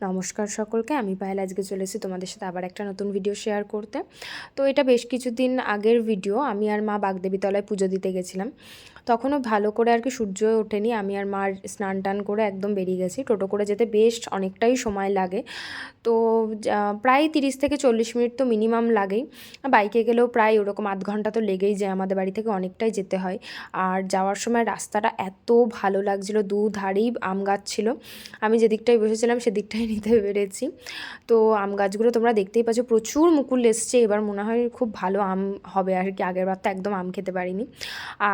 নমস্কার সকলকে, আমি পায়েল, আজকে চলে এসেছি তোমাদের সাথে আবার একটা নতুন ভিডিও শেয়ার করতে। তো এটা বেশ কিছুদিন আগের ভিডিও আমি আর মা বাগদেবীতলায় পুজো দিতে গেছিলাম। তখনও ভালো করে আর কি সূর্য ওঠেনি, আমি আর মার স্নান টান করে একদম বেরিয়ে গেছি। টোটো করে যেতে বেশ অনেকটাই সময় লাগে। তো প্রায় তিরিশ থেকে চল্লিশ মিনিট তো মিনিমাম লাগেই। বাইকে গেলেও প্রায় ওরকম আধ ঘণ্টা তো লেগেই যায়, আমাদের বাড়ি থেকে অনেকটাই যেতে হয়। আর যাওয়ার সময় রাস্তাটা এত ভালো লাগছিল, দু ধারেই আম গাছ ছিল। আমি যেদিকটাই বসেছিলাম সেদিকটাই নিতে পেরেছি। তো আম গাছগুলো তোমরা দেখতেই পাচ্ছ, প্রচুর মুকুল এসছে। এবার মনে হয় খুব ভালো আম হবে আর কি, আগের বার তো একদম আম খেতে পারিনি।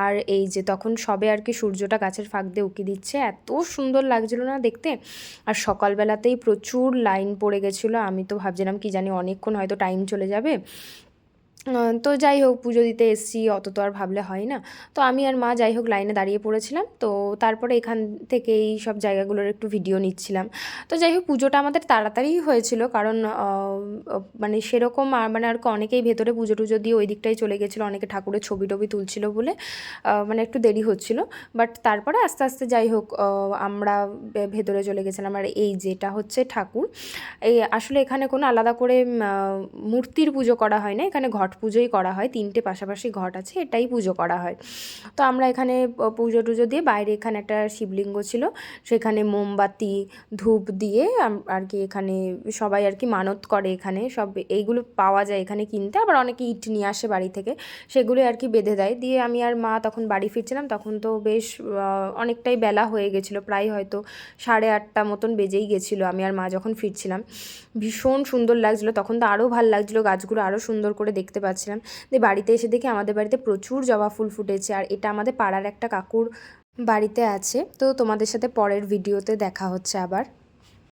আর এই যে তখন সবে আর কি সূর্যটা গাছের ফাঁক দিয়ে উঁকি দিচ্ছে, এত সুন্দর লাগছিল না দেখতে। আর সকালবেলাতেই প্রচুর লাইন পড়ে গেছিল। আমি তো ভাবছিলাম কি জানি অনেকক্ষণ হয়তো টাইম চলে যাবে। তো যাই হোক, পুজো দিতে এসছি, অত তো আর ভাবলে হয় না। তো আমি আর মা যাই হোক, লাইনে দাঁড়িয়ে পড়েছিলাম। তো তারপরে এখান থেকে এই সব জায়গাগুলোর একটু ভিডিও নিচ্ছিলাম। তো যাই হোক, পুজোটা আমাদের তাড়াতাড়ি হয়েছিল, কারণ মানে সেরকম মানে আর অনেকেই ভেতরে পুজো টুজো দিয়ে ওই দিকটাই চলে গেছিল, অনেকে ঠাকুরের ছবি টবি তুলছিল বলে মানে একটু দেরি হচ্ছিল। বাট তারপরে আস্তে আস্তে যাই হোক আমরা ভেতরে চলে গেছিলাম। আর এই যেটা হচ্ছে ঠাকুর, এই আসলে এখানে কোনো আলাদা করে মূর্তির পুজো করা হয় না, এখানে ঘট পুজোই করা হয়, তিনটে পাশাপাশি ঘট আছে, এটাই পুজো করা হয়। তো আমরা এখানে পুজো টুজো দিয়ে বাইরে এখানে একটা শিবলিঙ্গ ছিল, সেখানে মোমবাতি, ধূপ দিয়ে আর কি এখানে সবাই আর কি মানত করে এখানে, সব এইগুলো পাওয়া যায় এখানে কিনতে, আবার অনেকে ইট নিয়ে আসে বাড়ি থেকে, সেগুলো আর কি বেঁধে দেয়। দিয়ে আমি আর মা তখন বাড়ি ফিরছিলাম, তখন তো বেশ অনেকটাই বেলা হয়ে গেছিল, প্রায় হয়তো সাড়ে আটটা মতন বেজেই গেছিল আমি আর মা যখন ফিরছিলাম। ভীষণ সুন্দর লাগছিল, তখন তো আরও ভালো লাগছিল গাছগুলো আরও সুন্দর করে দেখতে পাচ্ছিলাম। দিয়ে বাড়িতে এসে দেখি আমাদের বাড়িতে প্রচুর জবা ফুল ফুটেছে আর এটা আমাদের পাড়ার একটা কাকুর বাড়িতে আছে। তো তোমাদের সাথে পরের ভিডিওতে দেখা হচ্ছে আবার।